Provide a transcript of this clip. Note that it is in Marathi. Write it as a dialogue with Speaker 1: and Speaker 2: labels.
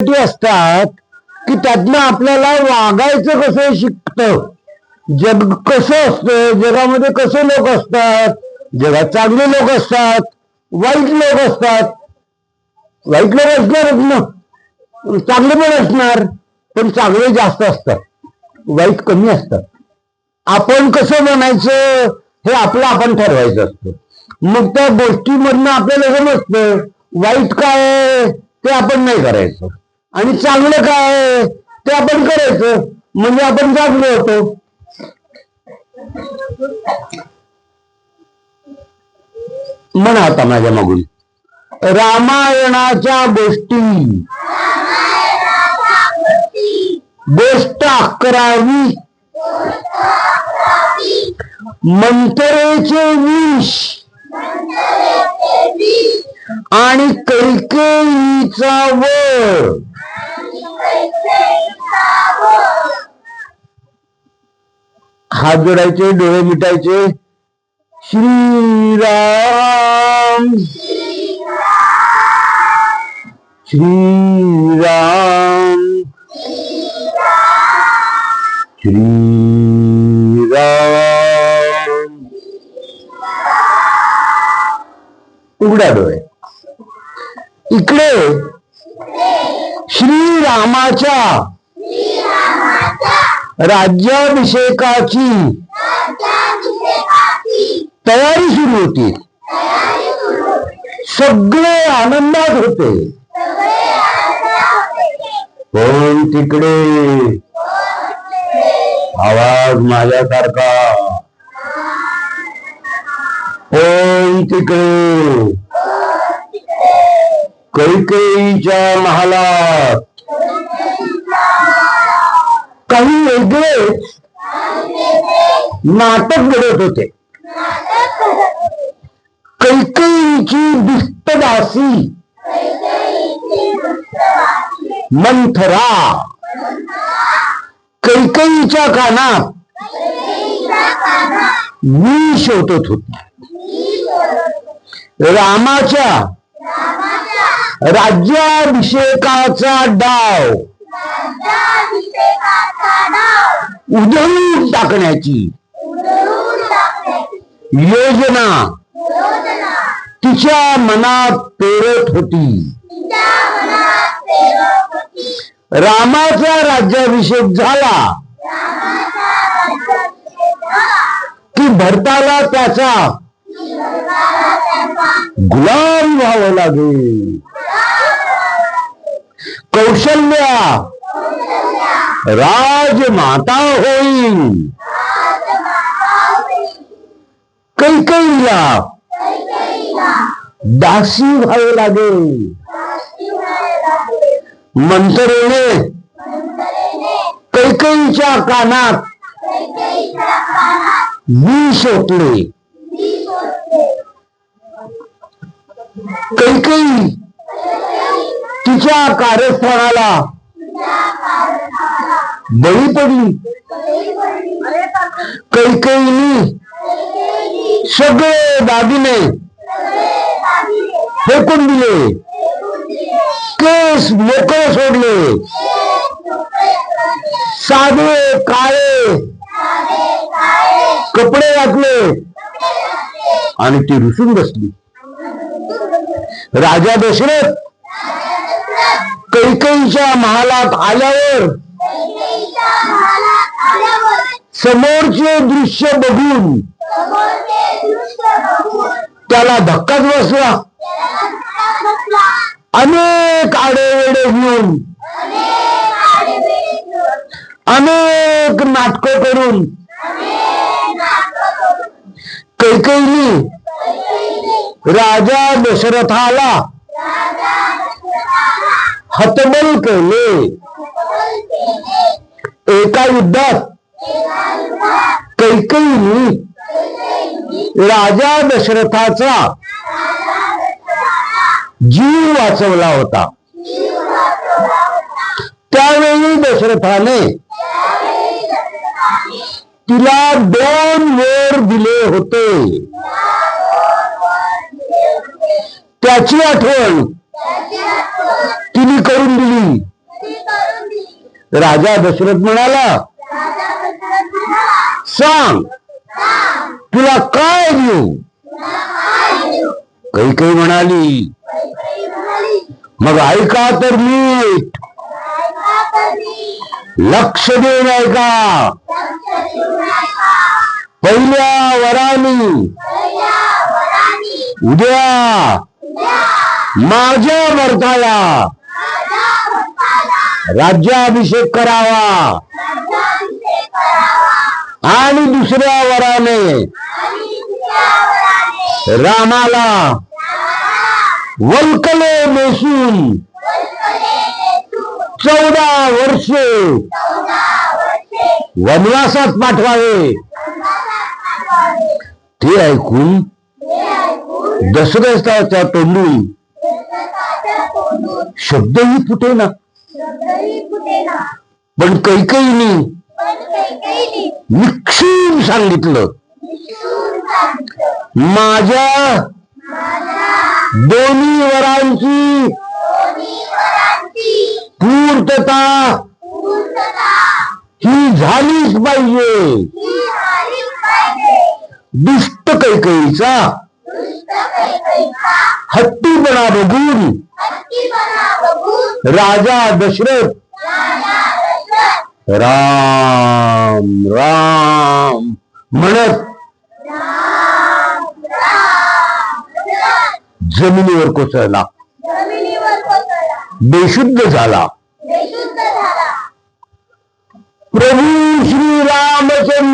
Speaker 1: गोष्टी असतात की त्यातनं आपल्याला वागायचं कसं शिकत. जग कसं असतं? जगामध्ये कसे लोक असतात? जगात चांगले लोक असतात वाईट लोक असतात. वाईट लोक असणारच ना. चांगले पण असणार पण चांगले जास्त असतात. वाईट कमी असतात. आपण कसं म्हणायचं? हे आपलं आपण ठरवायचं असतं. मग त्या गोष्टीमधनं आपल्याला समजतं वाईट काय ते आपण नाही करायचं. आणि चांगलं काय ते आपण करायचं. म्हणजे आपण जागलो होतो. म्हणा आता माझ्या मागून. रामायणाच्या गोष्टी. गोष्ट अकरावी. मंतरेचे विष. आणि कैकेयीचा वर हात जोडायचे डोळे मिटायचे श्रीराम श्रीराम श्रीराम उघड्या डोळे इकडे श्रीरामाच्या राज्याभिषेकाची तयारी सुरू होती. सगळे आनंदात होते. पण तिकडे? आवाज़ माझ्यासारखा. पण तिकडे? कैकेयीच्या महालात. काही वेगळे नाटक घडत होते. कैकईची दुष्टदासी मंथरा. कैकईच्या कानात मी शोधत होती. रामाच्या राज्याभिषेकाचा डाव. उधळून टाकण्याची. योजना. तिच्या मनात पेरत होती. रामाचा राज्याभिषेक झाला. की भरताला त्याचा गुलाम व्हावं लागेल. कौशल्या. राजमाता होईल कैकईला दासी व्हावे लागेल मंत्रेने। कैकईच्या कानात। विष ओतले कैकई तिच्या कार्यस्थानाला बळी पडली. कैकईनी सगळे दागिने फेकून दिले. केस मोकळे सोडले. साधे काळे कपडे घातले. आणि ती रुसून बसली. राजा दशरथ कैकईच्या महालात आल्यावर समोरचे दृश्य बघून त्याला धक्काच बसला. अनेक आडेवेडे घेऊन अनेक नाटक करून कैकईनी राजा दशरथाला हतबल केले. एका युद्धात कैकईनी राजा दशरथाचा जीव वाचवला होता. त्यावेळी दशरथाने तिला दोन वर दिले होते. त्याची आठवण तिने करून दिली. राजा दशरथ म्हणाला सांग. तुला काय देऊ? काही काही म्हणाली मग ऐका तर नीट. लक्ष देऊन ऐका. पहिल्या वरानी उद्या माझ्या भरताला राज्याभिषेक करावा. आणि दुसऱ्या वराने रामाला वल्कले नेसून चौदा वर्षे वनवासात पाठवावे. ते ऐकून दशरथाच्या तोंडून शब्दही फुटेना. पण कैकईने निक्षून सांगितलं. माझ्या दोन्ही वरांची पूर्तता ही झालीच पाहिजे. दुष्ट कैकईचा हट्टीपणा बघून राजा दशरथ राम राम म्हणत जमिनीवर कोसळला. झाला
Speaker 2: बेशुद्ध झाला.
Speaker 1: प्रभू श्री रामचंद्र